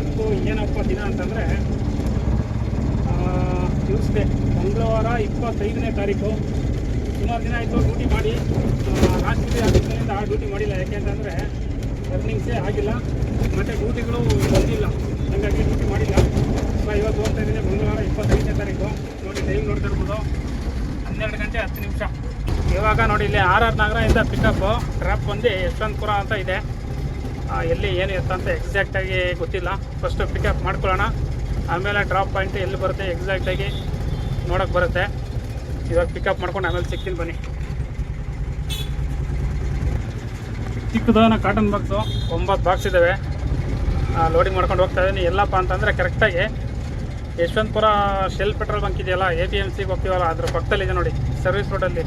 ಇವತ್ತು ಏನಪ್ಪ ದಿನ ಅಂತಂದರೆ ಟ್ಯೂಸ್ಡೇ ಮಂಗಳವಾರ ಇಪ್ಪತ್ತೈದನೇ ತಾರೀಕು. ಸುಮಾರು ದಿನ ಆಯಿತು ಡ್ಯೂಟಿ ಮಾಡಿ. ರಾಷ್ಟ್ರೀಯ ಆಗಿದ್ದರಿಂದ ಆ ಡ್ಯೂಟಿ ಮಾಡಿಲ್ಲ. ಯಾಕೆ ಅಂತಂದರೆ ಅರ್ನಿಂಗ್ಸೇ ಆಗಿಲ್ಲ. ಮತ್ತು ಡ್ಯೂಟಿಗಳು ಬಂದಿಲ್ಲ. ಹಾಗಾಗಿ ಡ್ಯೂಟಿ ಮಾಡಿಲ್ಲ. ಸೊ ಇವತ್ತು ಹೋಗ್ತಾ ಇದ್ದೀನಿ ಮಂಗಳವಾರ ಇಪ್ಪತ್ತೈದನೇ ತಾರೀಕು. ನೋಡಿ ಟೈಮ್ ನೋಡ್ತಾ ಇರ್ಬೋದು. ಹನ್ನೆರಡು ಗಂಟೆ ಹತ್ತು ನಿಮಿಷ. ಇವಾಗ ನೋಡಿ, ಇಲ್ಲಿ ಆರ್ ಆರ್ ನಗರದಿಂದ ಪಿಕಪ್ಪು ಡ್ರಾಪ್ ಬಂದು ಯಶವಂತಪುರ ಅಂತ ಇದೆ. ಎಲ್ಲಿ ಏನು ಇರುತ್ತೆ ಅಂತ ಎಕ್ಸಾಕ್ಟಾಗಿ ಗೊತ್ತಿಲ್ಲ. ಫಸ್ಟು ಪಿಕಪ್ ಮಾಡ್ಕೊಳ್ಳೋಣ. ಆಮೇಲೆ ಡ್ರಾಪ್ ಪಾಯಿಂಟ್ ಎಲ್ಲಿ ಬರುತ್ತೆ ಎಕ್ಸಾಕ್ಟಾಗಿ ನೋಡೋಕ್ಕೆ ಬರುತ್ತೆ. ಇವಾಗ ಪಿಕಪ್ ಮಾಡ್ಕೊಂಡು ಆಮೇಲೆ ಸಿಗ್ತೀನಿ ಬನ್ನಿ. ಚಿಕ್ಕದಾನ ಕಾಟನ್ ಬಾಕ್ಸು ಒಂಬತ್ತು ಬಾಕ್ಸ್ ಇದ್ದಾವೆ ಲೋಡಿಂಗ್ ಮಾಡ್ಕೊಂಡು ಹೋಗ್ತಾ ಇದ್ದೀನಿ ಎಲ್ಲಪ್ಪ ಅಂತಂದರೆ ಕರೆಕ್ಟಾಗಿ ಯಶವಂತಪುರ ಶೆಲ್ ಪೆಟ್ರೋಲ್ ಬಂಕ್ ಇದೆಯಲ್ಲ ಎ ಪಿ ಎಂ ಸಿಗೆ ಹೋಗ್ತೀವಲ್ಲ, ಅದ್ರ ಪಕ್ಕದಲ್ಲಿದೆ ನೋಡಿ ಸರ್ವಿಸ್ ರೋಡಲ್ಲಿ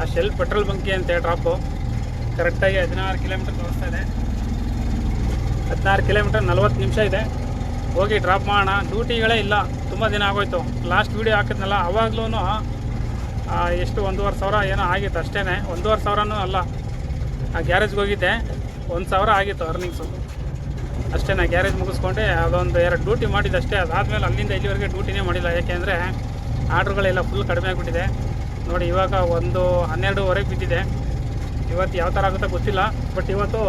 ಆ ಶೆಲ್ ಪೆಟ್ರೋಲ್ ಬಂಕಿ ಅಂತೆ ಡ್ರಾಪು ಕರೆಕ್ಟಾಗಿ ಹದಿನಾರು ಕಿಲೋಮೀಟರ್ ತೋರಿಸ್ತಾ ಇದೆ. ಹದಿನಾರು ಕಿಲೋಮೀಟರ್ ನಲ್ವತ್ತು ನಿಮಿಷ ಇದೆ. ಹೋಗಿ ಡ್ರಾಪ್ ಮಾಡೋಣ. ಡ್ಯೂಟಿಗಳೇ ಇಲ್ಲ. ತುಂಬ ದಿನ ಆಗೋಯ್ತು. ಲಾಸ್ಟ್ ವೀಡಿಯೋ ಹಾಕಿದ್ನಲ್ಲ ಅವಾಗ್ಲೂ ಎಷ್ಟು ಒಂದೂವರೆ ಸಾವಿರ ಏನೋ ಆಗಿತ್ತು ಅಷ್ಟೇ ಒಂದೂವರೆ ಸಾವಿರನೂ ಅಲ್ಲ. ಆ ಗ್ಯಾರೇಜ್ಗೆ ಹೋಗಿದ್ದೆ. ಒಂದು ಸಾವಿರ ಆಗಿತ್ತು ಅರ್ನಿಂಗ್ಸು ಅಷ್ಟೇ ನಾ ಗ್ಯಾರೇಜ್ ಮುಗಿಸ್ಕೊಂಡೆ. ಅದೊಂದು ಎರಡು ಡ್ಯೂಟಿ ಮಾಡಿದ್ದು ಅಷ್ಟೇ. ಅದಾದಮೇಲೆ ಅಲ್ಲಿಂದ ಇಲ್ಲಿವರೆಗೆ ಡ್ಯೂಟಿನೇ ಮಾಡಿಲ್ಲ. ಯಾಕೆಂದರೆ ಆರ್ಡ್ರುಗಳೆಲ್ಲ ಫುಲ್ ಕಡಿಮೆ ಆಗಿಬಿಟ್ಟಿದೆ. ನೋಡಿ, ಇವಾಗ ಒಂದು ಹನ್ನೆರಡುವರೆಗೆ ಬಿದ್ದಿದೆ. ಇವತ್ತು ಯಾವ ಥರ ಆಗುತ್ತೋ ಗೊತ್ತಿಲ್ಲ. ಬಟ್ ಇವತ್ತು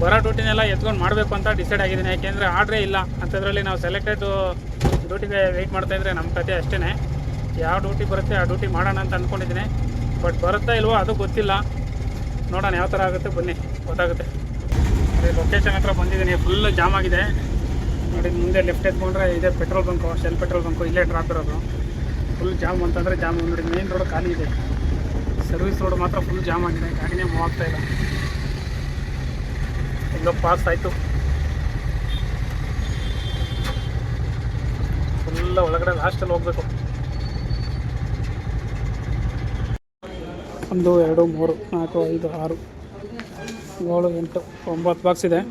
ಬರೋ ಡ್ಯೂಟಿನೆಲ್ಲ ಎತ್ಕೊಂಡು ಮಾಡಬೇಕು ಅಂತ ಡಿಸೈಡ್ ಆಗಿದ್ದೀನಿ. ಯಾಕೆಂದರೆ ಆರ್ಡ್ರೇ ಇಲ್ಲ. ಅಂಥದ್ರಲ್ಲಿ ನಾವು ಸೆಲೆಕ್ಟೆಡ್ ಡ್ಯೂಟಿಗೆ ವೆಯ್ಟ್ ಮಾಡ್ತಾಯಿದ್ರೆ ನಮ್ಮ ಕತೆ ಅಷ್ಟೇ ಯಾವ ಡ್ಯೂಟಿ ಬರುತ್ತೆ ಆ ಡ್ಯೂಟಿ ಮಾಡೋಣ ಅಂತ ಅಂದ್ಕೊಂಡಿದ್ದೀನಿ ಬಟ್ ಬರುತ್ತಾ ಇಲ್ವೋ ಅದು ಗೊತ್ತಿಲ್ಲ. ನೋಡೋಣ ಯಾವ ಥರ ಆಗುತ್ತೆ ಬನ್ನಿ. ಗೊತ್ತಾಗುತ್ತೆ. ಲೊಕೇಶನ್ ಹತ್ರ ಬಂದಿದ್ದೀನಿ. ಫುಲ್ ಜಾಮ್ ಆಗಿದೆ. ನೋಡಿ, ಮುಂದೆ ಲೆಫ್ಟ್ ಎತ್ಕೊಂಡ್ರೆ ಇದೆ petrol bunk shell petrol bunk ಇಲ್ಲೇ ಡ್ರಾಪ್ ಇರೋದು. ಫುಲ್ ಜಾಮ್ ಅಂತಂದರೆ ಜಾಮ್ ನೋಡಿ ಮೇನ್ ರೋಡ್ ಖಾಲಿ ಇದೆ. ಸರ್ವಿಸ್ ರೋಡ್ ಮಾತ್ರ ಫುಲ್ ಜಾಮ್ ಆಗಿದೆ. ಗಾಡಿನೇ ಮೂವ್ ಆಗ್ತಾ ಹೆಂಗೋ ಪಾಸ್ ಆಯಿತು. ಫುಲ್ಲ ಒಳಗಡೆ ಲಾಸ್ಟಲ್ಲಿ ಹೋಗ್ಬೇಕು. ಒಂದು, ಎರಡು, ಮೂರು, ನಾಲ್ಕು, ಐದು, ಆರು, ಏಳು, ಎಂಟು, ಒಂಬತ್ತು ಬಾಕ್ಸ್ ಇದೆ.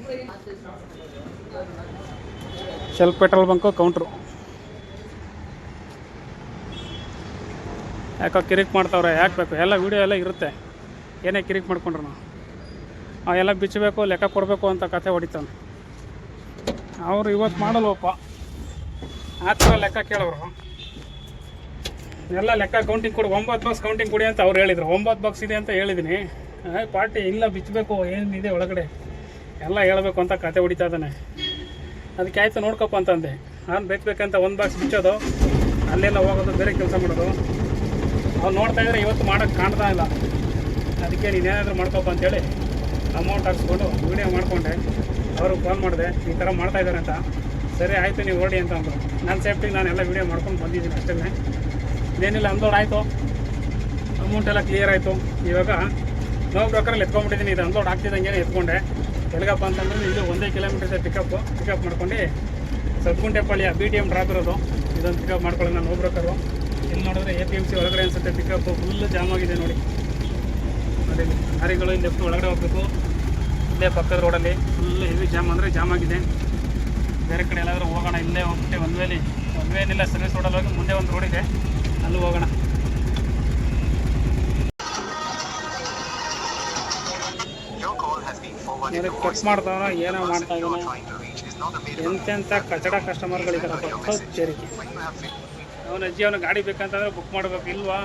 ಶೆಲ್ ಪೆಟ್ರೋಲ್ ಬಂಕು ಕೌಂಟ್ರು ಯಾಕೋ ಕಿರಿಕ್ ಮಾಡ್ತಾವ್ರೆ, ಯಾಕೆ ಬೇಕು? ಎಲ್ಲ ವೀಡಿಯೋ ಎಲ್ಲ ಇರುತ್ತೆ. ಏನೇ ಕಿರಿಕ್ ಮಾಡ್ಕೊಂಡ್ರು. ನಾವು ಅವೆಲ್ಲ ಬಿಚ್ಚಬೇಕು, ಲೆಕ್ಕ ಕೊಡಬೇಕು ಅಂತ ಕತೆ ಹೊಡಿತಾನೆ. ಅವರು ಇವತ್ತು ಮಾಡಲ್ವಪ್ಪ ಆ ಥರ ಲೆಕ್ಕ ಕೇಳೋರು. ಎಲ್ಲ ಲೆಕ್ಕ ಕೌಂಟಿಂಗ್ ಕೊಡು, ಒಂಬತ್ತು ಬಾಕ್ಸ್ ಕೌಂಟಿಂಗ್ ಕೊಡಿ ಅಂತ ಅವ್ರು ಹೇಳಿದರು. ಒಂಬತ್ತು ಬಾಕ್ಸ್ ಇದೆ ಅಂತ ಹೇಳಿದ್ದೀನಿ ಪಾರ್ಟಿ ಇಲ್ಲ, ಬಿಚ್ಚಬೇಕು, ಏನಿದೆ ಒಳಗಡೆ? ಎಲ್ಲ ಹೇಳಬೇಕು ಅಂತ ಕತೆ ಹೊಡಿತಾ ಇದ್ದಾನೆ. ಅದಕ್ಕೆ ಆಯಿತು, ನೋಡ್ಕಪ್ಪ ಅಂತಂದೆ. ನಾನು ಬೇಕಬೇಕಂತ ಒಂದು ಬಾಕ್ಸ್ ಬಿಚ್ಚೋದು, ಅಲ್ಲೆಲ್ಲ ಹೋಗೋದು, ಬೇರೆ ಕೆಲಸ ಮಾಡೋದು. ಅವ್ನು ನೋಡ್ತಾ ಇದ್ರೆ ಇವತ್ತು ಮಾಡೋಕ್ಕೆ ಕಾಣ್ತಾ ಇಲ್ಲ. ಅದಕ್ಕೆ ನೀನೇನಾದರೂ ಮಾಡ್ಕೊಪ್ಪ ಅಂತೇಳಿ ಅಮೌಂಟ್ ಹಾಕ್ಸ್ಕೊಂಡು ವೀಡಿಯೋ ಮಾಡಿಕೊಂಡೆ. ಅವರು ಫೋನ್ ಮಾಡಿದೆ, ಈ ಥರ ಮಾಡ್ತಾ ಇದ್ದಾರೆ ಅಂತ. ಸರಿ, ಆಯಿತು, ನೀವು ಹೊರಡಿ ಅಂತ ಅಂದರು. ನನ್ನ ಸೇಫ್ಟಿಗೆ ನಾನು ಎಲ್ಲ ವೀಡಿಯೋ ಮಾಡ್ಕೊಂಡು ಬಂದಿದ್ದೀನಿ ಅಷ್ಟೇ. ಏನಿಲ್ಲ ಅನ್ಲೋಡ್ ಆಯಿತು. ಅಮೌಂಟ್ ಎಲ್ಲ ಕ್ಲಿಯರ್ ಆಯಿತು. ಇವಾಗ ನೋ ಬ್ರೋಕರಲ್ಲಿ ಎತ್ಕೊಂಡ್ಬಿಟ್ಟಿದ್ದೀನಿ. ಇದು ಅನ್ಲೋಡ್ ಆಗ್ತಿದ್ದಂಗೆ ಎತ್ಕೊಂಡೆ. ಎಲ್ಲಿಗಪ್ಪ ಅಂತಂದ್ರೆ ಇದು ಒಂದೇ ಕಿಲೋಮೀಟರ್ ಇದೆ ಪಿಕಪ್ಪು ಪಿಕಪ್ ಮಾಡ್ಕೊಂಡು ಸದ್ಗುಂಟೆಪಳ್ಳಿಯ ಬಿ ಟಿ ಎಂ ಡ್ರಾಪ್ ಇರೋದು. ಇದೊಂದು ಪಿಕಪ್ ಮಾಡ್ಕೊಳ್ಳೋಣ ನೋ ಬ್ರೋಕರು ಇಲ್ಲಿ ನೋಡಿದ್ರೆ ಎ ಪಿ ಎಂ ಸಿ ಒಳಗಡೆ ಅನಿಸುತ್ತೆ. ಪಿಕಪ್ಪು ಫುಲ್ ಜಾಮ್ ಆಗಿದೆ ನೋಡಿ. ಅದೇ ಲಾರಿಗಳು ಲೆಫ್ಟ್ ಒಳಗಡೆ ಹೋಗಬೇಕು. ಇಲ್ಲೇ ಪಕ್ಕದ ರೋಡಲ್ಲಿ ಫುಲ್ ಹೆವಿ ಜಾಮ್ ಅಂದರೆ ಜಾಮ್ ಆಗಿದೆ. ಬೇರೆ ಕಡೆ ಎಲ್ಲಾದರೂ ಹೋಗೋಣ ಇಲ್ಲೇ ಹೋಗ್ಬಿಟ್ಟೆ ಒಂದು ವೇಲಿ ಒಂದು ವೇಲಿಲ್ಲ ಸರ್ವಿಸ್ ರೋಡಲ್ಲಿ ಹೋಗಿ ಮುಂದೆ ಒಂದು ರೋಡ್ ಇದೆ. ಅಲ್ಲಿ ಹೋಗೋಣ. ಕಟ್ ಮಾಡ್ತಾವ ಏನೋ ಮಾಡ್ತಾ ಇದ್ದಾನೆ. ಎಂತೆಂಥ ಕಚಡ ಕಸ್ಟಮರ್ಗಳಿದ್ದಾರೆ ಅವನ ಅಜ್ಜಿ ಅವನ ಗಾಡಿ ಬೇಕಂತಂದ್ರೆ ಬುಕ್ ಮಾಡಬೇಕು. ಇಲ್ವಾ?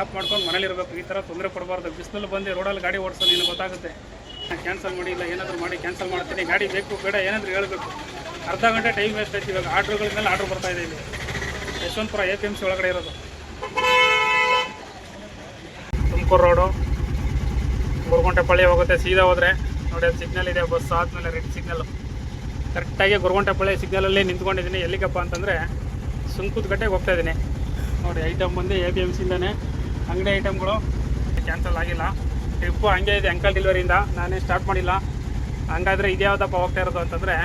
ಆಫ್ ಮಾಡ್ಕೊಂಡು ಮನೇಲಿ ಇರಬೇಕು. ಈ ಥರ ತೊಂದರೆ ಕೊಡಬಾರ್ದು ಬಿಸಿಲಲ್ಲಿ ಬಂದು ರೋಡಲ್ಲಿ ಗಾಡಿ ಓಡಿಸೋ ನಿನಗೆ ಗೊತ್ತಾಗುತ್ತೆ. ನಾನು ಕ್ಯಾನ್ಸಲ್ ಮಾಡಿ ಇಲ್ಲ, ಏನಾದರೂ ಮಾಡಿ ಕ್ಯಾನ್ಸಲ್ ಮಾಡ್ತೀನಿ. ಗಾಡಿ ಬೇಕು, ಬೇಡ, ಏನಾದರೂ ಹೇಳಬೇಕು. ಅರ್ಧ ಗಂಟೆ ಟೈಮ್ ವೇಸ್ಟ್ ಆಯ್ತು ಇವಾಗ. ಆರ್ಡ್ರುಗಳ ಮೇಲೆ ಆರ್ಡ್ರ್ ಬರ್ತಾ ಇದೆ ಇಲ್ಲಿ. Yeshwanthpur A P M C ಒಳಗಡೆ ಇರೋದು. ತುಮಕೂರು ರೋಡು ಗುರುಗುಂಟೆಪಳ್ಳಿ ಹೋಗುತ್ತೆ. ಸೀದಾ ಹೋದರೆ ನೋಡಿ ಸಿಗ್ನಲ್ ಇದೆ. ಬಸ್ ಆದಮೇಲೆ ರೆಡ್ ಸಿಗ್ನಲ್ಲು ಕರೆಕ್ಟಾಗಿ ಗುರುಗುಂಟೆಪಳ್ಳಿ ಸಿಗ್ನಲಲ್ಲಿ ನಿಂತ್ಕೊಂಡಿದ್ದೀನಿ. ಎಲ್ಲಿಗಪ್ಪ ಅಂತಂದರೆ ಹೋಗ್ತಾ ಇದ್ದೀನಿ. ನೋಡಿ ಐಟಮ್ ಬಂದು ಎ ಪಿ ಎಂ ಸಿಂದನೇ ಅಂಗಡಿ ಐಟಮ್ಗಳು. ಕ್ಯಾನ್ಸಲ್ ಆಗಿಲ್ಲ. ಟ್ರಿಪ್ಪು ಹಂಗೆ ಇದೆ ಅಂಕಲ್ ಡೆಲಿವರಿಯಿಂದ ನಾನೇ ಸ್ಟಾರ್ಟ್ ಮಾಡಿಲ್ಲ. ಹಂಗಾದರೆ ಇದ್ಯಾವುದಪ್ಪ ಹೋಗ್ತಾ ಇರೋದು ಅಂತಂದರೆ,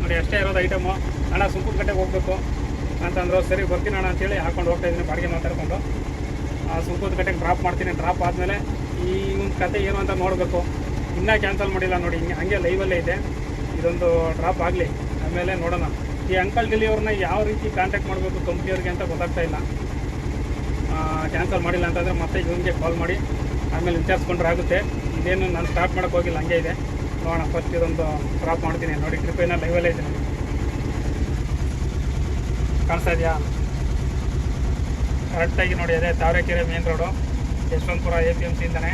ನೋಡಿ ಅಷ್ಟೇ ಇರೋದು ಐಟಮು ಅಣ್ಣ ಗಂಟೆಗೆ ಹೋಗಬೇಕು ಅಂತಂದ್ರು, ಸರಿ ಬರ್ತೀನಿ ಅಣ್ಣ ಅಂತೇಳಿ ಹಾಕೊಂಡು ಹೋಗ್ತಾ ಇದ್ದೀನಿ, ಬಾಡಿಗೆ ಮಾತಾಡ್ಕೊಂಡು. ಆ ಸುಂಕುತ್ಕಟ್ಟೆಗೆ ಡ್ರಾಪ್ ಮಾಡ್ತೀನಿ ಡ್ರಾಪ್ ಆದಮೇಲೆ ಈ ಒಂದು ಕತೆ ಏನು ಅಂತ ನೋಡಬೇಕು. ಇನ್ನೂ ಕ್ಯಾನ್ಸಲ್ ಮಾಡಿಲ್ಲ ನೋಡಿ, ಹಿಂಗೆ ಹಂಗೆ ಲೈವಲ್ಲೇ ಇದೆ. ಇದೊಂದು ಡ್ರಾಪ್ ಆಗಲಿ. ಆಮೇಲೆ ನೋಡೋಣ. ಈ ಅಂಕಲ್ ಡೆಲಿವರ್ನ ಯಾವ ರೀತಿ ಕಾಂಟ್ಯಾಕ್ಟ್ ಮಾಡಬೇಕು ಕಂಪ್ನಿಯವ್ರಿಗೆ ಅಂತ ಗೊತ್ತಾಗ್ತಾ ಇಲ್ಲ. ಕ್ಯಾನ್ಸಲ್ ಮಾಡಿಲ್ಲ ಅಂತಂದರೆ ಮತ್ತೆ ಇವನಿಗೆ ಕಾಲ್ ಮಾಡಿ, ಆಮೇಲೆ ವಿಚಾರಿಸ್ಕೊಂಡ್ರೆ ಆಗುತ್ತೆ. ಇದೇನು ನಾನು ಸ್ಟಾರ್ಟ್ ಮಾಡೋಕ್ಕೆ ಹೋಗಿಲ್ಲ, ಹಂಗೆ ಇದೆ. ನೋಡೋಣ ಫಸ್ಟ್ ಇದೊಂದು ಡ್ರಾಪ್ ಮಾಡ್ತೀನಿ. ನೋಡಿ ಟ್ರಿಪ್ ಏನೋ ಲೈವಲ್ಲೇ ಇದೆ ಕಾಣಿಸ್ತಾ ಇದೆಯಾ? ಕರೆಕ್ಟಾಗಿ ನೋಡಿ, ಅದೇ Tavarekere main road Yeshwanthpur A P M ಸಿಯಿಂದನೇ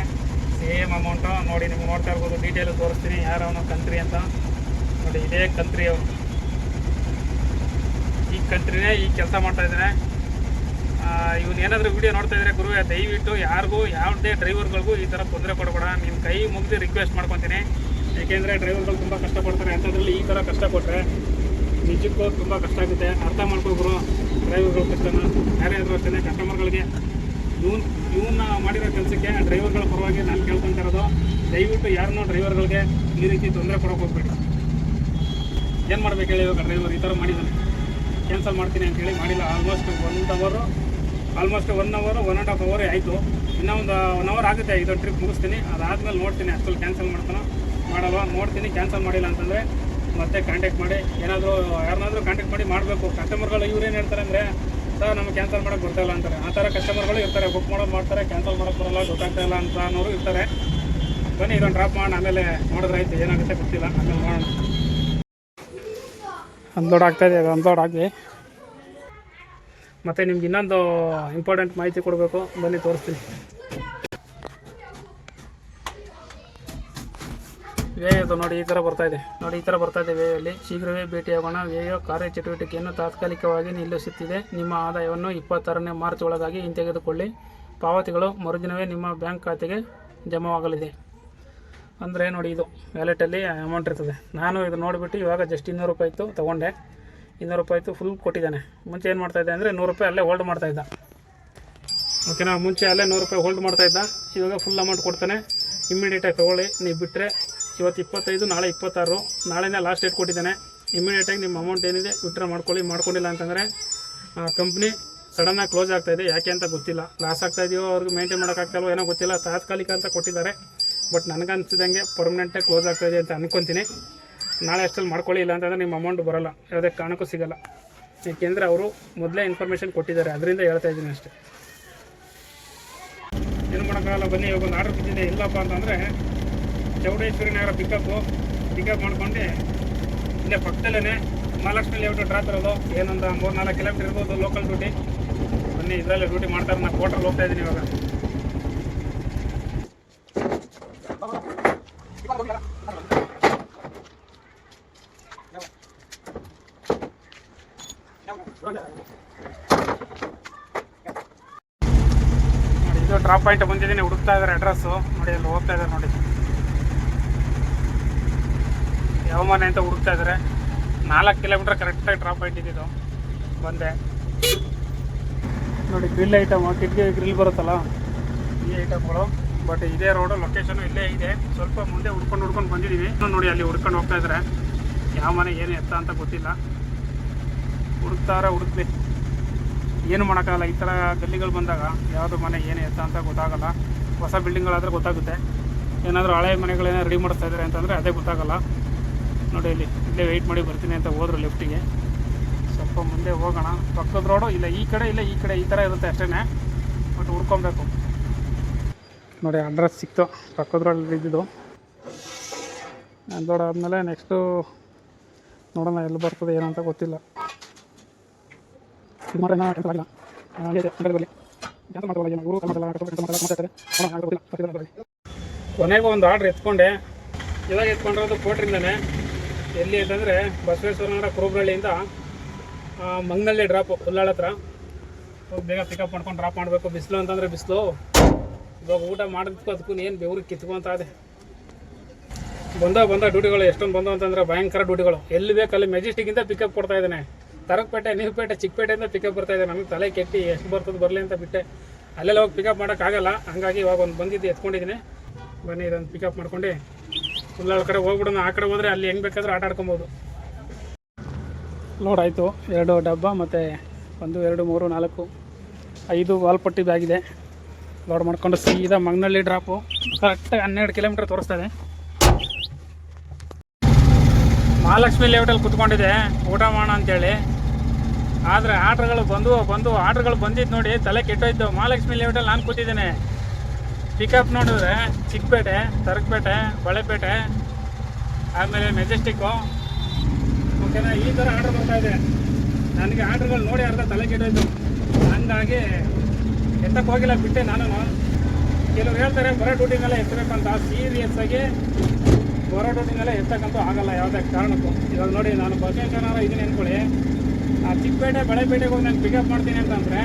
same amount ನೋಡಿ, ನಿಮ್ಗೆ ನೋಡ್ತಾ ಇರ್ಬೋದು ಡೀಟೇಲ್ ತೋರಿಸ್ತೀನಿ. ಯಾರು ಯಾರವನು ಕಂತ್ರಿ ಅಂತ. ನೋಡಿ, ಇದೇ ಕಂತ್ರಿ ಅವನು ಈ ಕಂತ್ರಿನೇ ಈ ಕೆಲಸ ಮಾಡ್ತಾ ಇದ್ದಾನೆ ಇವನು ಏನಾದರೂ ವಿಡಿಯೋ ನೋಡ್ತಾ ಇದ್ರೆ ಗುರುವೆ, ದಯವಿಟ್ಟು ಯಾರಿಗೂ ಯಾವುದೇ ಡ್ರೈವರ್ಗಳಿಗೂ ಈ ಥರ ತೊಂದರೆ ಕೊಡಬೇಡ. ನಿಮ್ಮ ಕೈ ಮುಗಿದು ರಿಕ್ವೆಸ್ಟ್ ಮಾಡ್ಕೊತೀನಿ. ಏಕೆಂದರೆ ಡ್ರೈವರ್ಗಳು ತುಂಬ ಕಷ್ಟಪಡ್ತಾರೆ. ಅಂಥದ್ರಲ್ಲಿ ಈ ಥರ ಕಷ್ಟ ಕೊಟ್ಟರೆ ನಿಜಕ್ಕೂ ತುಂಬ ಕಷ್ಟ ಆಗುತ್ತೆ. ಅರ್ಥ ಮಾಡ್ಕೊಬ್ರು ಡ್ರೈವರ್ಗಳ ಕಷ್ಟನ. ಯಾರೇ ಆದರೂ ಅಷ್ಟೇ ಕಸ್ಟಮರ್ಗಳಿಗೆ ಇವನ್ ಇವನ್ನ ಮಾಡಿರೋ ಕೆಲಸಕ್ಕೆ ಡ್ರೈವರ್ಗಳ ಪರವಾಗಿ ನಾನು ಕೇಳ್ಕೊಂತ ಇರೋದು, ದಯವಿಟ್ಟು ಯಾರನ್ನೂ ಡ್ರೈವರ್ಗಳಿಗೆ ಈ ರೀತಿ ತೊಂದರೆ ಕೊಡೋಕೆ ಹೋಗ್ಬೇಡಿ. ಏನು ಮಾಡ್ಬೇಕು ಹೇಳಿ ಇವಾಗ ಡ್ರೈವರ್ ಈ ಥರ ಮಾಡಿದ್ದಾನೆ. ಕ್ಯಾನ್ಸಲ್ ಮಾಡ್ತೀನಿ ಅಂತೇಳಿ ಮಾಡಿಲ್ಲ. ಆಲ್ಮೋಸ್ಟ್ ಒಂದು ಅವರು ಆಲ್ಮೋಸ್ಟ್ ಒನ್ ಅವರು ಒನ್ ಆ್ಯಂಡ್ ಹಾಫ್ ಅವರೇ ಆಯಿತು. ಇನ್ನೂ ಒಂದು ಒನ್ ಅವರ್ ಆಗುತ್ತೆ ಇದು ಟ್ರಿಪ್ ಮುಗಿಸ್ತೀನಿ. ಅದಾದಮೇಲೆ ನೋಡ್ತೀನಿ ಅಷ್ಟಲ್ಲಿ ಕ್ಯಾನ್ಸಲ್ ಮಾಡ್ತಾನೋ ಮಾಡಲ್ಲ ನೋಡ್ತೀನಿ ಕ್ಯಾನ್ಸಲ್ ಮಾಡಿಲ್ಲ ಅಂತಂದರೆ ಮತ್ತೆ ಕಾಂಟ್ಯಾಕ್ಟ್ ಮಾಡಿ. ಏನಾದರೂ ಯಾರನ್ನಾದರೂ ಕಾಂಟ್ಯಾಕ್ಟ್ ಮಾಡಿ ಮಾಡಬೇಕು. ಕಸ್ಟಮರ್ಗಳು ಇವ್ರೇನು ಹೇಳ್ತಾರೆ ಅಂದರೆ, ಸರ್, ನಮಗೆ ಕ್ಯಾನ್ಸಲ್ ಮಾಡೋಕ್ಕೆ ಬರ್ತಾಯಿಲ್ಲ ಅಂತಾರೆ. ಆ ಥರ ಕಸ್ಟಮರ್ಗಳು ಇರ್ತಾರೆ. ಬುಕ್ ಮಾಡೋದು ಮಾಡ್ತಾರೆ ಕ್ಯಾನ್ಸಲ್ ಮಾಡೋಕ್ಕೆ ಬರಲ್ಲ, ಗೊತ್ತಾಗ್ತಾ ಇಲ್ಲ ಅಂತ ಅನ್ನೋರು ಇರ್ತಾರೆ. ಬನ್ನಿ, ಇದೊಂದು ಡ್ರಾಪ್ ಮಾಡಿ, ಆಮೇಲೆ ನೋಡಿದ್ರೆ ಆಯಿತು, ಏನಾಗುತ್ತೆ ಗೊತ್ತಿಲ್ಲ. ಆಮೇಲೆ ನೋಡೋಣ. ಅನ್ಲೋಡ್ ಆಗ್ತಾಯಿದೆ ಅದು ಅನ್ಲೋಡ್ ಆಗಲಿ ಮತ್ತು ನಿಮ್ಗೆ ಇನ್ನೊಂದು ಇಂಪಾರ್ಟೆಂಟ್ ಮಾಹಿತಿ ಕೊಡಬೇಕು. ಬನ್ನಿ, ತೋರಿಸ್ತೀನಿ. ವೇ ಇದು ನೋಡಿ, ಈ ಥರ ಇದೆ. ನೋಡಿ, ಈ ಥರ ಇದೆ ವೇಯಲ್ಲಿ ಶೀಘ್ರವೇ ಭೇಟಿಯಾಗೋಣ. ವೇಯೋ ಕಾರ್ಯಚಟುವಟಿಕೆಯನ್ನು ತಾತ್ಕಾಲಿಕವಾಗಿ ನಿಲ್ಲಿಸುತ್ತಿದೆ. ನಿಮ್ಮ ಆದಾಯವನ್ನು ಇಪ್ಪತ್ತಾರನೇ ಮಾರ್ಚ್ ಒಳಗಾಗಿ ಹಿಂತೆಗೆದುಕೊಳ್ಳಿ. ಪಾವತಿಗಳು ಮರುದಿನವೇ ನಿಮ್ಮ ಬ್ಯಾಂಕ್ ಖಾತೆಗೆ ಜಮಾವಾಗಲಿದೆ. ಅಂದರೆ ನೋಡಿ ಇದು ವ್ಯಾಲೆಟಲ್ಲಿ ಅಮೌಂಟ್ ಇರ್ತದೆ. ನಾನು ಇದು ನೋಡಿಬಿಟ್ಟು ಇವಾಗ ಜಸ್ಟ್ ಇನ್ನೂರು ರೂಪಾಯಿ ಇತ್ತು, ತೊಗೊಂಡೆ. ಇನ್ನೂರು ರೂಪಾಯಿ ಇತ್ತು ಫುಲ್ ಕೊಟ್ಟಿದ್ದಾನೆ. ಮುಂಚೆ ಏನು ಮಾಡ್ತಾಯಿದ್ದೆ ಅಂದರೆ ನೂರು ರೂಪಾಯಿ ಅಲ್ಲೇ ಹೋಲ್ಡ್ ಮಾಡ್ತಾಯಿದ್ದ ಓಕೆನಾ ಮುಂಚೆ ಅಲ್ಲೇ ನೂರು ರೂಪಾಯಿ ಹೋಲ್ಡ್ ಮಾಡ್ತಾಯಿದ್ದ ಇವಾಗ ಫುಲ್ ಅಮೌಂಟ್ ಕೊಡ್ತಾನೆ. ಇಮ್ಮಿಡಿಯೇಟಾಗಿ ತೊಗೊಳ್ಳಿ, ನೀವು ಬಿಟ್ಟರೆ ಇವತ್ತು ಇಪ್ಪತ್ತೈದು, ನಾಳೆ ಇಪ್ಪತ್ತಾರು. ನಾಳೆನೇ ಲಾಸ್ಟ್ ಡೇಟ್ ಕೊಟ್ಟಿದ್ದಾನೆ. ಇಮ್ಮಿಡಿಯೇಟಾಗಿ ನಿಮ್ಮ ಅಮೌಂಟ್ ಏನಿದೆ ವಿಡ್ರಾ ಮಾಡ್ಕೊಳ್ಳಿ, ಮಾಡ್ಕೊಂಡಿಲ್ಲ ಅಂತಂದರೆ ಕಂಪ್ನಿ ಸಡನ್ನಾಗಿ ಕ್ಲೋಸ್ ಆಗ್ತಾಯಿದೆ ಯಾಕೆ ಅಂತ ಗೊತ್ತಿಲ್ಲ. ಲಾಸ್ ಆಗ್ತಾ ಇದೆಯೋ, ಅವ್ರಿಗೆ ಮೇಂಟೈನ್ ಮಾಡೋಕ್ಕಾಗ್ತಾಯಿಲ್ವೋ ಏನೋ ಗೊತ್ತಿಲ್ಲ. ತಾತ್ಕಾಲಿಕ ಅಂತ ಕೊಟ್ಟಿದ್ದಾರೆ. ಬಟ್ ನನಗನ್ಸಿದಂಗೆ ಪರ್ಮನೆಂಟಾಗಿ ಕ್ಲೋಸ್ ಆಗ್ತಾಯಿದೆ ಅಂತ ಅನ್ಕೊತೀನಿ. ನಾಳೆ ಅಷ್ಟಲ್ಲಿ ಮಾಡ್ಕೊಳ್ಳಿ ಇಲ್ಲ ಅಂತಂದರೆ ನಿಮ್ಮ ಅಮೌಂಟ್ ಬರೋಲ್ಲ. ಯಾವುದೇ ಕಾರಣಕ್ಕೂ ಸಿಗಲ್ಲ. ಏಕೆಂದರೆ ಅವರು ಮೊದಲೇ ಇನ್ಫಾರ್ಮೇಷನ್ ಕೊಟ್ಟಿದ್ದಾರೆ, ಅದರಿಂದ ಹೇಳ್ತಾ ಇದ್ದೀನಿ ಅಷ್ಟೇ. ಏನು ಮಾಡೋಕ್ಕಾಗಲ್ಲ, ಬನ್ನಿ, ಇವಾಗ ಒಂದು ಆರ್ಡರ್ ಬಿದ್ದಿದೆ ಇಲ್ಲಪ್ಪ ಅಂತಂದರೆ ಚೌಡೇಶ್ವರಿ ನಗರ ಪಿಕಪ್ಪು ಪಿಕಪ್ ಮಾಡ್ಕೊಂಡು ಇಲ್ಲೇ ಪಕ್ಕದಲ್ಲೇ ಮಹಾಲಕ್ಷ್ಮಿ ಲೇಔಟ್ ಡ್ರಾಪ್ ಇರೋದು ಏನೊಂದು ಮೂರು ನಾಲ್ಕು ಕಿಲೋಮೀಟರ್ ಇರ್ಬೋದು ಲೋಕಲ್ ಡ್ಯೂಟಿ ಬನ್ನಿ, ಇದರಲ್ಲೇ ಡ್ಯೂಟಿ ಮಾಡ್ತಾರೆ ನಾನು ಕೋಟ್ರಲ್ಲಿ ಹೋಗ್ತಾ ಇದ್ದೀನಿ ಇವಾಗ ನೋಡಿ ಇದು ಡ್ರಾಪ್ ಪಾಯಿಂಟ್ ಬಂದಿದ್ದೀನಿ, ಹುಡುಕ್ತಾ ಇದ್ದಾರೆ ಅಡ್ರೆಸ್ಸು ನೋಡಿ, ಅಲ್ಲಿ ಹೋಗ್ತಾ ಇದ್ದಾರೆ ನೋಡಿ. ಯಾವ ಮನೆ ಅಂತ ಹುಡುಕ್ತಾ ಇದ್ದಾರೆ ನಾಲ್ಕು ಕಿಲೋಮೀಟ್ರ್ ಕರೆಕ್ಟಾಗಿ ಡ್ರಾಪ್ ಪಾಯಿಂಟ್ ಇದ್ದಿದ್ದು ಬಂದೆ. ನೋಡಿ ಗ್ರಿಲ್ ಐಟಮ್ ಕಿಟಕಿ ಗ್ರಿಲ್ ಬರುತ್ತಲ್ಲ, ಈ ಐಟಮ್ಗಳು ಬಟ್ ಇದೇ ರೋಡು ಲೊಕೇಶನ್ ಇಲ್ಲೇ ಇದೆ. ಸ್ವಲ್ಪ ಮುಂದೆ ಹುಡ್ಕೊಂಡು ಹುಡ್ಕೊಂಡು ಬಂದಿದ್ದೀವಿ ನೋಡಿ, ಅಲ್ಲಿ ಹುಡ್ಕೊಂಡು ಹೋಗ್ತಾ ಇದಾರೆ. ಯಾವ ಮನೆ, ಏನು ಎತ್ತ ಅಂತ ಗೊತ್ತಿಲ್ಲ. ಹುಡುಕ್ತಾರ, ಹುಡುಕ್ಲಿ. ಏನು ಮಾಡೋಕ್ಕಾಗಲ್ಲ. ಈ ಥರ ಗಲ್ಲಿಗಳು ಬಂದಾಗ ಯಾವುದು ಮನೆ ಏನು ಎತ್ತ ಅಂತ ಗೊತ್ತಾಗಲ್ಲ. ಹೊಸ ಬಿಲ್ಡಿಂಗ್ಗಳಾದರೆ ಗೊತ್ತಾಗುತ್ತೆ. ಏನಾದರೂ ಹಳೆ ಮನೆಗಳೇನೋ ರೆಡಿ ಮಾಡಿಸ್ತಾ ಇದ್ದಾರೆ ಅಂತಂದರೆ ಅದೇ ಗೊತ್ತಾಗಲ್ಲ. ನೋಡಿ ಇಲ್ಲಿ, ಇಲ್ಲೇ ವೆಯ್ಟ್ ಮಾಡಿ ಬರ್ತೀನಿ ಅಂತ ಹೋದ್ರು ಲೆಫ್ಟಿಗೆ ಸ್ವಲ್ಪ ಮುಂದೆ ಹೋಗೋಣ. ಪಕ್ಕದ ರೋಡು ಇಲ್ಲ, ಈ ಕಡೆ ಇಲ್ಲ, ಈ ಕಡೆ ಈ ಥರ ಇರುತ್ತೆ ಅಷ್ಟೇ ಬಟ್ ಹುಡ್ಕೊಬೇಕು. ನೋಡಿ ಅಡ್ರೆಸ್ ಸಿಕ್ತು. ಪಕ್ಕದ ರೋಡಲ್ಲಿ ಇದ್ದಿದ್ದು. ಆದಮೇಲೆ ನೆಕ್ಸ್ಟು ನೋಡೋಣ ಎಲ್ಲಿ ಬರ್ತದೆ, ಏನಂತ ಗೊತ್ತಿಲ್ಲ. ಇದು ಕೆಲಸ ಆಗಿಲ್ಲ ಬರಲಿ ಕೆಲಸ ಗೊತ್ತಿಲ್ಲ ಗೊತ್ತಿಲ್ಲ ಕೊನೆಗೆ ಒಂದು ಆರ್ಡ್ರ್ ಎತ್ಕೊಂಡೆ. ಇವಾಗ ಎತ್ಕೊಂಡಿರೋದು ಕೋಟ್ರಿಂದನೇ. ಎಲ್ಲಿ ಅಂತಂದರೆ ಬಸವೇಶ್ವರ ನಗರ ಕುರುಬ್ರಳ್ಳಿಯಿಂದ ಆ, ಮಂಗನಳ್ಳಿ ಡ್ರಾಪು ಹುಲ್ಲಾಳ ಹತ್ರ. ಬೇಗ ಪಿಕಪ್ ಮಾಡ್ಕೊಂಡು ಡ್ರಾಪ್ ಮಾಡಬೇಕು. ಬಿಸಿಲು ಅಂತಂದರೆ ಬಿಸಿಲು. ಇವಾಗ ಊಟ ಮಾಡಿದ್ಕು ಅದಕ್ಕೂ ಏನು ಬೆವ್ರಿಗೆ ಕಿತ್ಕೊಂತ ಇದೆ. ಬಂದ ಬಂದ ಡ್ಯೂಟಿಗಳು ಎಷ್ಟೊಂದು ಬಂದವು ಅಂತಂದರೆ ಭಯಂಕರ ಡ್ಯೂಟಿಗಳು ಎಲ್ಲಿ ಬೇಕು ಅಲ್ಲಿ ಮೆಜೆಸ್ಟಿಕ್ಕಿಂದ ಪಿಕಪ್ ಕೊಡ್ತಾ ಇದ್ದಾನೆ. ತರಕಪೇಟೆ ನೀರ್ಪೇಟೆ, ಚಿಕ್ಕಪೇಟೆಯಿಂದ ಪಿಕಪ್ ಬರ್ತಾ ಇದೆ. ತಲೆ ಕೆಟ್ಟಿ, ಎಷ್ಟು ಬರ್ತದೆ ಬರಲಿ ಅಂತ ಬಿಟ್ಟೆ. ಅಲ್ಲೆಲ್ಲ ಹೋಗಿ ಪಿಕಪ್ ಮಾಡೋಕ್ಕಾಗಲ್ಲ ಹಂಗಾಗಿ ಇವಾಗ ಒಂದು ಬಂದಿದ್ದು, ಎತ್ಕೊಂಡಿದ್ದೀನಿ. ಬನ್ನಿ ಇದನ್ನು ಪಿಕಪ್ ಮಾಡ್ಕೊಂಡು ಹುಲ್ಲಾಳ ಕಡೆ ಹೋಗ್ಬಿಡೋಣ. ಆ ಕಡೆ ಹೋದರೆ ಅಲ್ಲಿ ಹೆಂಗೆ ಬೇಕಾದರೂ ಆಟ ಆಡ್ಕೊಬೋದು. ಲೋಡ್ ಆಯಿತು. ಎರಡು ಡಬ್ಬ ಮತ್ತು ಒಂದು, ಎರಡು, ಮೂರು, ನಾಲ್ಕು, ಐದು ವಾಲ್ಪಟ್ಟಿ ಬ್ಯಾಗಿದೆ ಲೋಡ್ ಮಾಡ್ಕೊಂಡು ಸೀದಾ ಮಂಗನಳ್ಳಿ ಡ್ರಾಪು ಕರೆಕ್ಟಾಗಿ ಹನ್ನೆರಡು ಕಿಲೋಮೀಟ್ರ್ ತೋರಿಸ್ತಾ ಇದೆ. ಮಹಾಲಕ್ಷ್ಮಿ ಲೇಔಟಲ್ಲಿ ಕುತ್ಕೊಂಡಿದೆ ಊಟ ಮಾಡೋಣ ಅಂತೇಳಿ. ಆದರೆ ಆರ್ಡ್ರ್ಗಳು ಬಂದು ಬಂದು ಆರ್ಡ್ರ್ಗಳು ಬಂದಿದ್ದು ನೋಡಿ ತಲೆ ಕೆಟ್ಟೋಯ್ತು. ಮಹಾಲಕ್ಷ್ಮಿ ಲೇಔಟಲ್ಲಿ ನಾನು ಕೂತಿದ್ದೇನೆ. ಪಿಕಪ್ ನೋಡಿದ್ರೆ ಚಿಕ್ಕಪೇಟೆ ತರಕಪೇಟೆ ಬಳೆಪೇಟೆ ಆಮೇಲೆ ಮೆಜೆಸ್ಟಿಕ್ಕು ಓಕೆನಾ? ಈ ಥರ ಆರ್ಡ್ರ್ ಬರ್ತಾ ಇದೆ. ನನಗೆ ಆರ್ಡ್ರ್ಗಳು ನೋಡಿ ಅರ್ಧ ತಲೆ ಕೆಟ್ಟೋಯ್ತು. ಹಂಗಾಗಿ ಎತ್ತಕ್ಕೆ ಹೋಗಿಲ್ಲ, ಬಿಟ್ಟೆ ನಾನು. ಕೆಲವ್ರು ಹೇಳ್ತಾರೆ, ಬರೋ ಡ್ಯೂಟಿ ಮೇಲೆ ಎತ್ತಬೇಕಂತ ಸೀರಿಯಸ್ ಆಗಿ ಬರೋ ಡ್ಯೂಟಿ ಮೇಲೆ ಎತ್ತಕ್ಕಂತೂ ಆಗಲ್ಲ ಯಾವುದೇ ಕಾರಣಕ್ಕೂ. ಇವಾಗ ನೋಡಿ, ನಾನು ಬಸವೇಶ್ವರ ಇದೀನಿ ಅಂದ್ಕೊಳ್ಳಿ ಆ ಚಿಕ್ಕಪೇಟೆ ಬಳೆಪೇಟೆಗೆ ಹೋಗಿ ನಾನು ಪಿಕಪ್ ಮಾಡ್ತೀನಿ ಅಂತಂದರೆ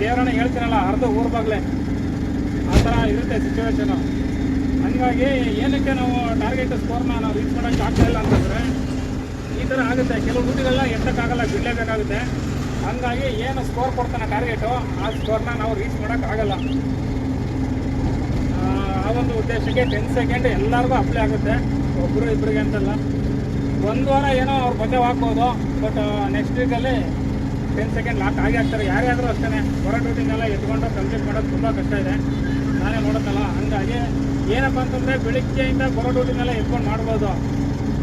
ದೇವರನ್ನ ಹೇಳ್ತೀನಲ್ಲ, ಅರ್ಧ ಊರ್ ಬಾಗ್ಲೆ. ಆ ಥರ ಇರುತ್ತೆ ಸಿಚುವೇಶನು ಹಂಗಾಗಿ ಏನಕ್ಕೆ ನಾವು ಟಾರ್ಗೆಟ್ ಸ್ಕೋರ್ನ ನಾವು ರೀಚ್ ಮಾಡೋಕ್ಕೆ ಆಗ್ತಾ ಇಲ್ಲ ಅಂತಂದರೆ, ಈ ಥರ ಆಗುತ್ತೆ. ಕೆಲವು ಡ್ಯೂಟಿಗಳನ್ನ ಎತ್ತಕ್ಕಾಗಲ್ಲ ಬಿಡಲೇಬೇಕಾಗುತ್ತೆ ಹಂಗಾಗಿ ಏನು ಸ್ಕೋರ್ ಕೊಡ್ತಾನೆ ಟಾರ್ಗೆಟು ಆ ಸ್ಕೋರ್ನ ನಾವು ರೀಚ್ ಮಾಡೋಕ್ಕಾಗಲ್ಲ ಆ ಒಂದು ಉದ್ದೇಶಕ್ಕೆ ಟೆನ್ ಸೆಕೆಂಡ್ ಎಲ್ಲರಿಗೂ ಅಪ್ಲೈ ಆಗುತ್ತೆ. ಒಬ್ಬರು ಇಬ್ಬರಿಗೆ ಅಂತಲ್ಲ. ಒಂದು ವಾರ ಏನೋ ಅವ್ರು ಬಚಾವ್ ಹಾಕ್ಬೋದು ಬಟ್ ನೆಕ್ಸ್ಟ್ ವೀಕಲ್ಲಿ ಟೆನ್ ಸೆಕೆಂಡ್ ಲಾಕ್ ಆಗಿ ಆಗ್ತಾರೆ ಯಾರೇ ಆದರೂ ಅಷ್ಟೇ ಹೊರ ಡ್ಯೂಟಿನೆಲ್ಲ ಎತ್ಕೊಂಡು ಕಂಪ್ಲೀಟ್ ಮಾಡೋದು ತುಂಬ ಕಷ್ಟ ಇದೆ. ನಾನೇ ನೋಡುತ್ತಲ್ಲ, ಹಂಗಾಗಿ ಏನಪ್ಪ ಅಂತಂದರೆ ಬೆಳಿಗ್ಗೆಯಿಂದ ಬರೋ ಡ್ಯೂಟಿನೆಲ್ಲ ಎತ್ಕೊಂಡು ಮಾಡ್ಬೋದು.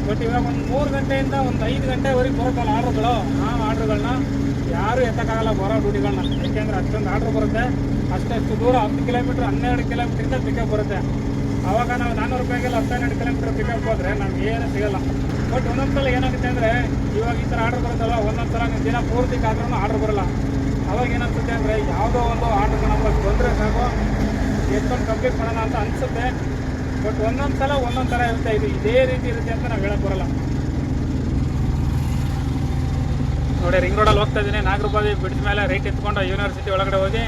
ಬಟ್ ಇವಾಗ ಒಂದು ಮೂರು ಗಂಟೆಯಿಂದ ಒಂದು ಐದು ಗಂಟೆವರೆಗೆ ಬರುತ್ತಲ್ಲ ಆರ್ಡ್ರುಗಳು, ಆ ಆರ್ಡ್ರುಗಳನ್ನ ಯಾರು ಎತ್ತಕ್ಕಾಗಲ್ಲ ಬರೋ ಡ್ಯೂಟಿಗಳನ್ನ ಯಾಕೆಂದರೆ ಅಷ್ಟೊಂದು ಆರ್ಡ್ರ್ ಬರುತ್ತೆ, ಅಷ್ಟಷ್ಟು ದೂರ ಹತ್ತು ಕಿಲೋಮೀಟ್ರ್ ಹನ್ನೆರಡು ಕಿಲೋಮೀಟ್ರಿಂದ ಪಿಕಪ್ ಬರುತ್ತೆ. ಆವಾಗ ನಾವು ನಾನ್ನೂರು ರೂಪಾಯಿಗೆಲ್ಲ ಹನ್ನೆರಡು ಕಿಲೋಮೀಟರ್ ಪಿಕಪ್ ಹೋದ್ರೆ ನಮ್ಗೆ ಏನು ಸಿಗಲ್ಲ. ಬಟ್ ಒಂದೊಂದು ಸಲ ಏನಾಗುತ್ತೆ ಅಂದರೆ, ಇವಾಗ ಈ ಥರ ಆರ್ಡ್ರ್ ಬರುತ್ತಲ್ಲ, ಒಂದೊಂದು ಸಲ ನೀವು ದಿನ ಪೂರ್ತಿ ಕಾದ್ರೂ ಆರ್ಡ್ರ್ ಬರಲ್ಲ. ಅವಾಗ ಏನಾಗ್ತದೆ ಅಂದರೆ, ಯಾವುದೋ ಒಂದು ಆರ್ಡ್ರ್ ನಮಗೆ ಬಂದರೆ ಸಾಕು, ಎತ್ಕೊಂಡು ಕಂಪ್ಲೀಟ್ ಮಾಡೋಣ ಅಂತ ಅನಿಸುತ್ತೆ. ಬಟ್ ಒಂದೊಂದು ಸಲ ಒಂದೊಂದು ಥರ ಇರುತ್ತೆ ಇದು ಇದೇ ರೀತಿ ಇರುತ್ತೆ ಅಂತ ನಾವು ಹೇಳಕ್ಕೆ ಬರಲ್ಲ. ನೋಡಿ ರಿಂಗ್ ರೋಡಲ್ಲಿ ಹೋಗ್ತಾ ಇದ್ದೀನಿ. ನಾಗರೂಪಾದಿ ಬಿಡಿದ ಮೇಲೆ ರೈಟ್ ಎತ್ಕೊಂಡು ಯೂನಿವರ್ಸಿಟಿ ಒಳಗಡೆ ಹೋಗಿ,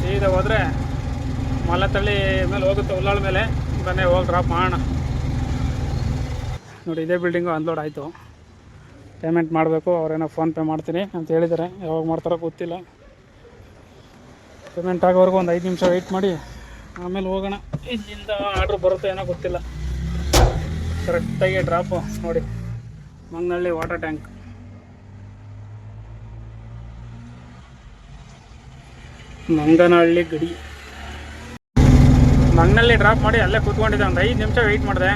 ಸೀದಾ ಹೋದರೆ ಮಲ್ಲತಳ್ಳಿ ಮೇಲೆ ಹೋಗುತ್ತೆ ಉಲ್ಲಾಳ ಮೇಲೆ. ಬನ್ನಿ, ಹೋಗಿ ಡ್ರಾಪ್ ಮಾಡೋಣ. ನೋಡಿ, ಇದೇ ಬಿಲ್ಡಿಂಗು ಅನ್ಲೋಡ್ ಆಯಿತು. ಪೇಮೆಂಟ್ ಮಾಡಬೇಕು, ಅವ್ರೇನೋ ಫೋನ್ಪೇ ಮಾಡ್ತೀನಿ ಅಂತ ಹೇಳಿದ್ದಾರೆ ಯಾವಾಗ ಮಾಡ್ತಾರೋ ಗೊತ್ತಿಲ್ಲ. ಪೇಮೆಂಟ್ ಆಗೋವರೆಗೂ ಒಂದು ಐದು ನಿಮಿಷ ವೆಯ್ಟ್ ಮಾಡಿ. ಆಮೇಲೆ ಹೋಗೋಣ. ಇಲ್ಲಿಂದ ಆರ್ಡ್ರ್ ಬರುತ್ತೋ ಏನೋ ಗೊತ್ತಿಲ್ಲ. ಕರೆಕ್ಟಾಗಿ ಡ್ರಾಪು ನೋಡಿ. ಮಂಗನಹಳ್ಳಿ ವಾಟರ್ ಟ್ಯಾಂಕ್ ಮಂಗನಹಳ್ಳಿ ಗಡಿ. ಮಂಗನಲ್ಲಿ ಡ್ರಾಪ್ ಮಾಡಿ ಅಲ್ಲೇ ಕೂತ್ಕೊಂಡಿದ್ದೆ, ಒಂದು ಐದು ನಿಮಿಷ ವೆಯ್ಟ್ ಮಾಡಿದೆ.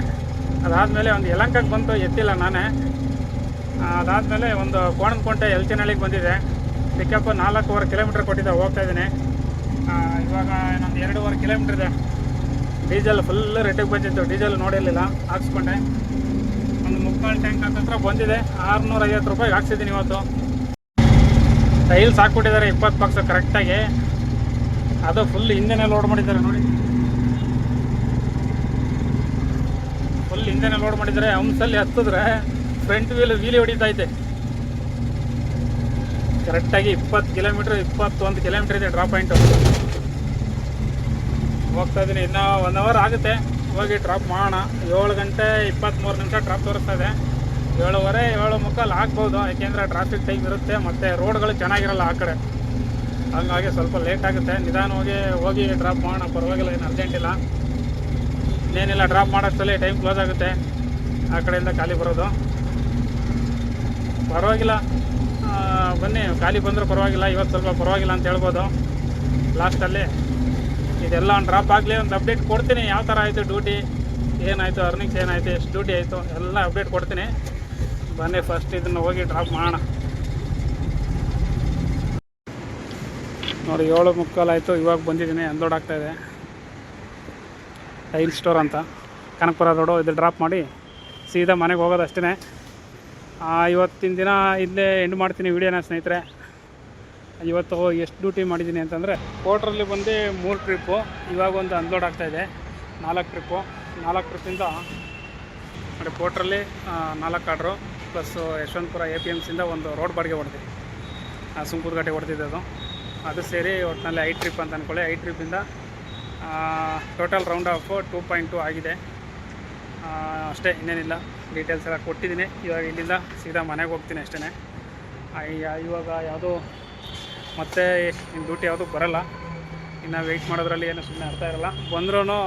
ಅದಾದಮೇಲೆ ಒಂದು ಯಲಂಕಕ್ಕೆ ಬಂತು, ಎತ್ತಿಲ್ಲ ನಾನೇ. ಅದಾದಮೇಲೆ ಒಂದು ಕೋಣನಕೊಂಟೆ ಎಲ್ಚಿನಹಳ್ಳಿಗೆ ಬಂದಿದೆ ಪಿಕಪ್ ನಾಲ್ಕೂವರೆ ಕಿಲೋಮೀಟ್ರ್ ಕೊಟ್ಟಿದ್ದೆ, ಹೋಗ್ತಾ ಇದ್ದೀನಿ. ಇವಾಗ ಇನ್ನೊಂದು ಎರಡೂವರೆ ಕಿಲೋಮೀಟ್ರ್ ಇದೆ. ಡೀಸೆಲ್ ಫುಲ್ ರೇಟಿಗೆ ಬಂದಿತ್ತು ಡೀಸೆಲ್ ನೋಡಿರಲಿಲ್ಲ, ಹಾಕ್ಸ್ಕೊಂಡೆ. ಒಂದು ಮುಕ್ಕಾಲು ಟ್ಯಾಂಕ್ ಹತ್ರ ಬಂದಿದೆ ಆರುನೂರ ಐವತ್ತು ರೂಪಾಯಿ ಹಾಕ್ಸಿದ್ದೀನಿ ಇವತ್ತು. ಟೈಲ್ಸ್ ಹಾಕ್ಬಿಟ್ಟಿದ್ದಾರೆ, ಇಪ್ಪತ್ತು ಬಾಕ್ಸ್ ಕರೆಕ್ಟಾಗಿ ಅದು ಫುಲ್ ಹಿಂದೆನೇ ಲೋಡ್ ಮಾಡಿದ್ದಾರೆ ನೋಡಿ. ಹಿಂದೆನೇ ಲೋಡ್ ಮಾಡಿದರೆ ಹಂಸಲ್ಲಿ ಹತ್ತಿದ್ರೆ ಫ್ರಂಟ್ ವೀಲ್ ವೀಲಿ ಹೊಡಿತೈತೆ ಕರೆಕ್ಟಾಗಿ ಇಪ್ಪತ್ತು ಕಿಲೋಮೀಟ್ರ್ ಇಪ್ಪತ್ತೊಂದು ಕಿಲೋಮೀಟ್ರ್ ಇದೆ ಡ್ರಾಪ್ ಪಾಯಿಂಟು ಹೋಗ್ತಾ ಇದ್ದೀನಿ ಇನ್ನೂ ಒನ್ ಅವರ್ ಆಗುತ್ತೆ. ಹೋಗಿ ಡ್ರಾಪ್ ಮಾಡೋಣ. ಏಳು ಗಂಟೆ ಇಪ್ಪತ್ತ್ಮೂರು ನಿಮಿಷ ಡ್ರಾಪ್ ತೋರಿಸ್ತಾ ಇದೆ. ಏಳುವರೆ, ಏಳು ಮುಕ್ಕಾಲು ಹಾಕ್ಬೋದು ಯಾಕೆಂದರೆ ಟ್ರಾಫಿಕ್ ಟೈಮ್ ಇರುತ್ತೆ, ಮತ್ತು ರೋಡ್ಗಳು ಚೆನ್ನಾಗಿರಲ್ಲ ಆ ಕಡೆ. ಹಂಗಾಗಿ ಸ್ವಲ್ಪ ಲೇಟ್ ಆಗುತ್ತೆ. ನಿಧಾನವಾಗಿ ಹೋಗಿ ಡ್ರಾಪ್ ಮಾಡೋಣ. ಪರವಾಗಿಲ್ಲ, ಏನು ಅರ್ಜೆಂಟ್ ಇಲ್ಲ. ಇನ್ನೇನಿಲ್ಲ ಡ್ರಾಪ್ ಮಾಡೋಷ್ಟರಲ್ಲಿ ಟೈಮ್ ಕ್ಲೋಸ್ ಆಗುತ್ತೆ. ಆ ಕಡೆಯಿಂದ ಖಾಲಿ ಬರೋದು. ಪರವಾಗಿಲ್ಲ. ಬನ್ನಿ, ಖಾಲಿ ಬಂದರೂ ಪರವಾಗಿಲ್ಲ, ಇವತ್ತು ಸ್ವಲ್ಪ ಪರವಾಗಿಲ್ಲ ಅಂತ ಹೇಳ್ಬೋದು. ಲಾಸ್ಟಲ್ಲಿ ಇದೆಲ್ಲ ಒಂದು ಡ್ರಾಪ್ ಆಗಲಿ, ಒಂದು ಅಪ್ಡೇಟ್ ಕೊಡ್ತೀನಿ. ಯಾವ ಥರ ಆಯಿತು ಡ್ಯೂಟಿ ಏನಾಯಿತು ಅರ್ನಿಂಗ್ಸ್ ಏನಾಯಿತು, ಎಷ್ಟು ಡ್ಯೂಟಿ ಆಯಿತು, ಎಲ್ಲ ಅಪ್ಡೇಟ್ ಕೊಡ್ತೀನಿ. ಬನ್ನಿ ಫಸ್ಟ್ ಇದನ್ನು ಹೋಗಿ ಡ್ರಾಪ್ ಮಾಡೋಣ. ನೋಡಿ, ಏಳು ಮುಕ್ಕಾಲು ಆಯಿತು, ಇವಾಗ ಬಂದಿದ್ದೀನಿ, ಅನ್ಲೋಡ್ ಆಗ್ತಾಯಿದೆ ಟೈಲ್ ಸ್ಟೋರ್ ಅಂತ ಕನಕಪುರ ರೋಡು ಇದು ಡ್ರಾಪ್ ಮಾಡಿ ಸೀದಾ ಮನೆಗೆ ಹೋಗೋದು ಅಷ್ಟೇ ಇವತ್ತಿನ ದಿನ ಇಲ್ಲೇ ಎಂಡ್ ಮಾಡ್ತೀನಿ ವಿಡಿಯೋನ ಸ್ನೇಹಿತರೆ. ಇವತ್ತು ಎಷ್ಟು ಡ್ಯೂಟಿ ಮಾಡಿದ್ದೀನಿ ಅಂತಂದರೆ ಕೋಟ್ರಲ್ಲಿ ಬಂದು ಮೂರು ಟ್ರಿಪ್ಪು ಇವಾಗ ಒಂದು ಅನ್ಲೋಡ್ ಆಗ್ತಾಯಿದೆ ನಾಲ್ಕು ಟ್ರಿಪ್ಪು ನಾಲ್ಕು ಟ್ರಿಪ್ಪಿಂದ ನೋಡಿ ಕೋಟ್ರಲ್ಲಿ ನಾಲ್ಕು order plus Yeshwanthpur A P M ಸಿಂದ ಒಂದು ರೋಡ್ ಬಾಡಿಗೆ ಸುಂಕೂರು ಹೊಡೆದಿದ್ದು ಹೊಡೆದಿದ್ದೆ ಅದು. ಅದು ಸೇರಿ ಒಟ್ಟಿನಲ್ಲಿ ಐ ಟ್ರಿಪ್ ಅಂತ ಅಂದ್ಕೊಳ್ಳಿ I ಟ್ರಿಪ್ಪಿಂದ total round off two point two ಆಗಿದೆ. ಅಷ್ಟೇ, ಇನ್ನೇನಿಲ್ಲ. ಡೀಟೇಲ್ಸ್ ಎಲ್ಲ ಕೊಟ್ಟಿದ್ದೀನಿ. ಇವಾಗ ಇಲ್ಲಿಂದ ಸೀದಾ ಮನೆಗೆ ಹೋಗ್ತೀನಿ ಅಷ್ಟೇ ಇವಾಗ ಯಾವುದೋ ಮತ್ತೆ ನಿಮ್ಮ ಡ್ಯೂಟಿ ಯಾವುದೂ ಬರಲ್ಲ. ಇನ್ನು ವೆಯ್ಟ್ ಮಾಡೋದ್ರಲ್ಲಿ ಏನೂ ಸುಮ್ಮನೆ ಅರ್ಥ ಇರಲ್ಲ. ಬಂದ್ರೂ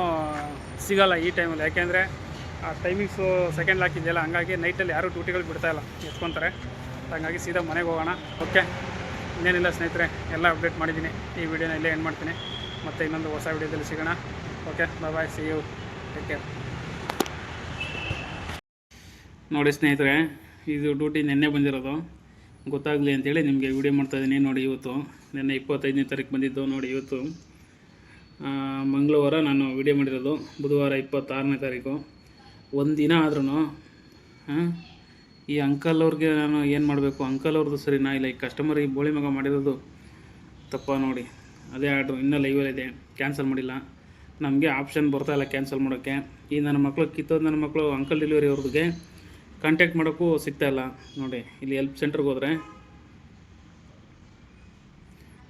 ಸಿಗಲ್ಲ ಈ ಟೈಮಲ್ಲಿ ಯಾಕೆಂದರೆ, ಆ ಟೈಮಿಂಗ್ಸು ಸೆಕೆಂಡ್ ಹಾಕಿದೆಯಲ್ಲ ಹಂಗಾಗಿ ನೈಟಲ್ಲಿ ಯಾರೂ ಡ್ಯೂಟಿಗಳು ಬಿಡ್ತಾಯಿಲ್ಲ ಎತ್ಕೊತಾರೆ. ಹಾಗಾಗಿ ಸೀದಾ ಮನೆಗೆ ಹೋಗೋಣ. ಓಕೆ ಇನ್ನೇನಿಲ್ಲ ಸ್ನೇಹಿತರೆ, ಎಲ್ಲ ಅಪ್ಡೇಟ್ ಮಾಡಿದ್ದೀನಿ. ಈ ವಿಡಿಯೋನ ಇಲ್ಲೇ ಎಂಡ್ ಮಾಡ್ತೀನಿ. ಮತ್ತು ಇನ್ನೊಂದು ಹೊಸ ವಿಡಿಯೋದಲ್ಲಿ ಸಿಗೋಣ. Okay bye see you take care ನೋಡಿ ಸ್ನೇಹಿತರೆ, ಇದು ಡ್ಯೂಟಿ ನಿನ್ನೆ ಬಂದಿರೋದು. ಗೊತ್ತಾಗಲಿ ಅಂತೇಳಿ ನಿಮಗೆ ವಿಡಿಯೋ ಮಾಡ್ತಾಯಿದ್ದೀನಿ ನೋಡಿ ಇವತ್ತು. ನಿನ್ನೆ ಇಪ್ಪತ್ತೈದನೇ ತಾರೀಕು ಬಂದಿದ್ದು ನೋಡಿ ಇವತ್ತು. ಮಂಗಳವಾರ ನಾನು ವಿಡಿಯೋ ಮಾಡಿರೋದು, ಬುಧವಾರ ಇಪ್ಪತ್ತಾರನೇ ತಾರೀಕು. ಒಂದು ದಿನ ಆದ್ರೂ ಈ ಅಂಕಲ್ ಅವ್ರಿಗೆ ನಾನು ಏನು ಮಾಡಬೇಕು? ಅಂಕಲ್ ಅವ್ರದ್ದು ಸರಿನಾ? ಇಲ್ಲ, ಈ ಕಸ್ಟಮರ್ ಈ ಬೋಳಿ ಮಗ ಮಾಡಿರೋದು ತಪ್ಪ ನೋಡಿ. ಅದೇ ಆರ್ಡ್ರು ಇನ್ನೂ ಲೈವಲ್ಲಿದೆ ಕ್ಯಾನ್ಸಲ್ ಮಾಡಿಲ್ಲ. ನಮಗೆ ಆಪ್ಷನ್ ಬರ್ತಾ ಇಲ್ಲ ಕ್ಯಾನ್ಸಲ್ ಮಾಡೋಕ್ಕೆ. ಈ ನನ್ನ ಮಕ್ಕಳು ಕಿತ್ತೋದು ನನ್ನ ಮಕ್ಕಳು ಅಂಕಲ್ ಡೆಲಿವರಿ ಅವ್ರಿಗೆ ಕಾಂಟ್ಯಾಕ್ಟ್ ಮಾಡೋಕ್ಕೂ ಸಿಗ್ತಾ ಇಲ್ಲ. ನೋಡಿ, ಇಲ್ಲಿ ಹೆಲ್ಪ್ ಸೆಂಟ್ರಿಗೆ ಹೋದರೆ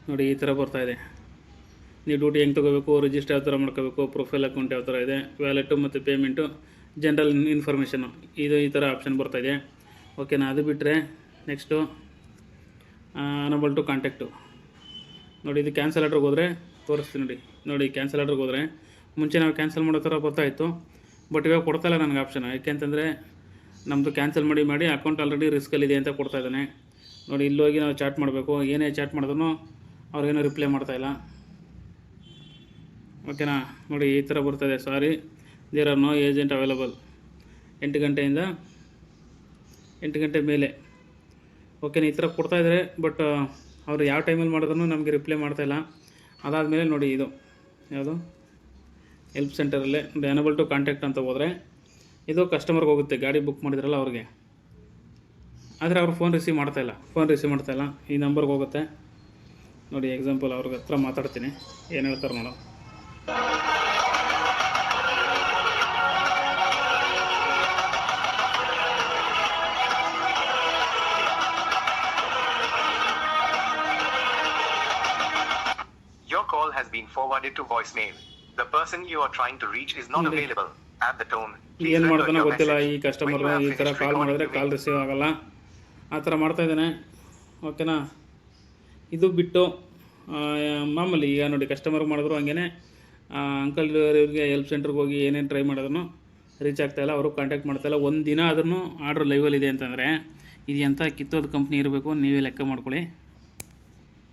ನೋಡಿ, ಈ ಥರ ಇದೆ. ನೀವು ಡ್ಯೂಟಿ ಹೆಂಗೆ ತೊಗೋಬೇಕು ರಿಜಿಸ್ಟರ್ ಯಾವ ಥರ ಮಾಡ್ಕೋಬೇಕು ಪ್ರೊಫೈಲ್ ಅಕೌಂಟ್ ಯಾವ ಥರ ಇದೆ ವ್ಯಾಲೆಟು ಮತ್ತು ಪೇಮೆಂಟು ಜನರಲ್ ಇನ್ಫಾರ್ಮೇಷನು ಇದು ಈ ಥರ ಆಪ್ಷನ್ ಬರ್ತಾ ಇದೆ. ಓಕೆನಾ ಅದು ಬಿಟ್ಟರೆ ನೆಕ್ಸ್ಟು ಅನಬಲ್ ಟು ಕಾಂಟ್ಯಾಕ್ಟು ನೋಡಿ, ಇದು ಕ್ಯಾನ್ಸಲ್ ಆರ್ಡ್ರಿಗೆ ಹೋದರೆ ತೋರಿಸ್ತೀನಿ ನೋಡಿ. ನೋಡಿ ಕ್ಯಾನ್ಸಲ್ ಆರ್ಡ್ರಿಗೆ ಹೋದರೆ ಮುಂಚೆ ನಾವು ಕ್ಯಾನ್ಸಲ್ ಮಾಡೋ ಥರ ಬರ್ತಾಯಿತ್ತು ಬಟ್ ಇವಾಗ ಕೊಡ್ತಾಯಿಲ್ಲ ನನಗೆ ಆಪ್ಷನ್ ಯಾಕೆಂತಂದರೆ ನಮ್ಮದು ಕ್ಯಾನ್ಸಲ್ ಮಾಡಿ ಮಾಡಿ ಅಕೌಂಟ್ ಆಲ್ರೆಡಿ ರಿಸ್ಕಲ್ಲಿದೆ ಅಂತ ಕೊಡ್ತಾ ಇದ್ದಾನೆ. ನೋಡಿ, ಇಲ್ಲಿ ಹೋಗಿ ನಾವು ಚಾಟ್ ಮಾಡಬೇಕು. ಏನೇ ಚಾಟ್ ಮಾಡಿದ್ರು ಅವ್ರಿಗೇನೋ ರಿಪ್ಲೈ ಮಾಡ್ತಾಯಿಲ್ಲ ಓಕೆನಾ ನೋಡಿ, ಈ ಥರ ಬರ್ತದೆ sorry there are no agent available ಎಂಟು ಗಂಟೆಯಿಂದ ಎಂಟು ಗಂಟೆ ಮೇಲೆ. ಓಕೆನಾ ಈ ಥರ ಕೊಡ್ತಾಯಿದ್ರೆ ಬಟ್ ಅವರು ಯಾವ ಟೈಮಲ್ಲಿ ಮಾಡಿದ್ರು ನಮಗೆ ರಿಪ್ಲೈ ಮಾಡ್ತಾಯಿಲ್ಲ ಅದಾದಮೇಲೆ ನೋಡಿ ಇದು. ಯಾವುದು? ಹೆಲ್ಪ್ ಸೆಂಟರಲ್ಲಿ ಅನಬಲ್ ಟು ಕಾಂಟ್ಯಾಕ್ಟ್ ಅಂತ ಹೋದರೆ ಇದು ಕಸ್ಟಮರ್ಗೆ ಹೋಗುತ್ತೆ. ಗಾಡಿ ಬುಕ್ ಮಾಡಿದ್ರಲ್ಲ ಅವ್ರಿಗೆ. ಆದರೆ ಅವ್ರು ಫೋನ್ ರಿಸೀವ್ ಮಾಡ್ತಾಯಿಲ್ಲ ಫೋನ್ ರಿಸೀವ್ ಮಾಡ್ತಾಯಿಲ್ಲ ಈ ನಂಬರ್ಗೆ ಹೋಗುತ್ತೆ. ನೋಡಿ ಎಕ್ಸಾಂಪಲ್ ಅವ್ರಿಗೆ ಹತ್ರ ಮಾತಾಡ್ತೀನಿ. ಏನು ಹೇಳ್ತಾರೆ ನೋಡೋ been forwarded to voicemail. The person you are trying to reach is not available. At the tone, ಏನು ಮಾಡ್ತಾನೋ ಗೊತ್ತಿಲ್ಲ ಈ. ಕಸ್ಟಮರ್ ಈ ಥರ ಕಾಲ್ ಮಾಡಿದ್ರೆ ಕಾಲ್ ರಿಸೀವ್ ಆಗಲ್ಲ. ಆ ಥರ ಮಾಡ್ತಾ ಇದ್ದಾನೆ. ಓಕೆನಾ? ಇದು ಬಿಟ್ಟು ಮಾಮೂಲಿ ಈಗ ನೋಡಿ ಕಸ್ಟಮರ್ಗೆ ಮಾಡಿದ್ರು ಹಂಗೇನೆ. ಅಂಕಲ್ ಅವ್ರಿಗೆ ಹೆಲ್ಪ್ ಸೆಂಟ್ರಿಗೆ ಹೋಗಿ ಏನೇನು ಟ್ರೈ ಮಾಡಿದ್ರು ರೀಚ್ ಆಗ್ತಾಯಿಲ್ಲ ಅವರು ಕಾಂಟ್ಯಾಕ್ಟ್ ಮಾಡ್ತಾಯಿಲ್ಲ ಒಂದು ದಿನ ಆದ್ರೂ ಆರ್ಡ್ರ್ ಲೈವಲ್ಲಿದೆ ಅಂತಂದರೆ ಇದು ಎಂಥ ಕಿತ್ತೋದು ಕಂಪ್ನಿ ಇರಬೇಕು ನೀವೇ ಲೆಕ್ಕ ಮಾಡ್ಕೊಳ್ಳಿ.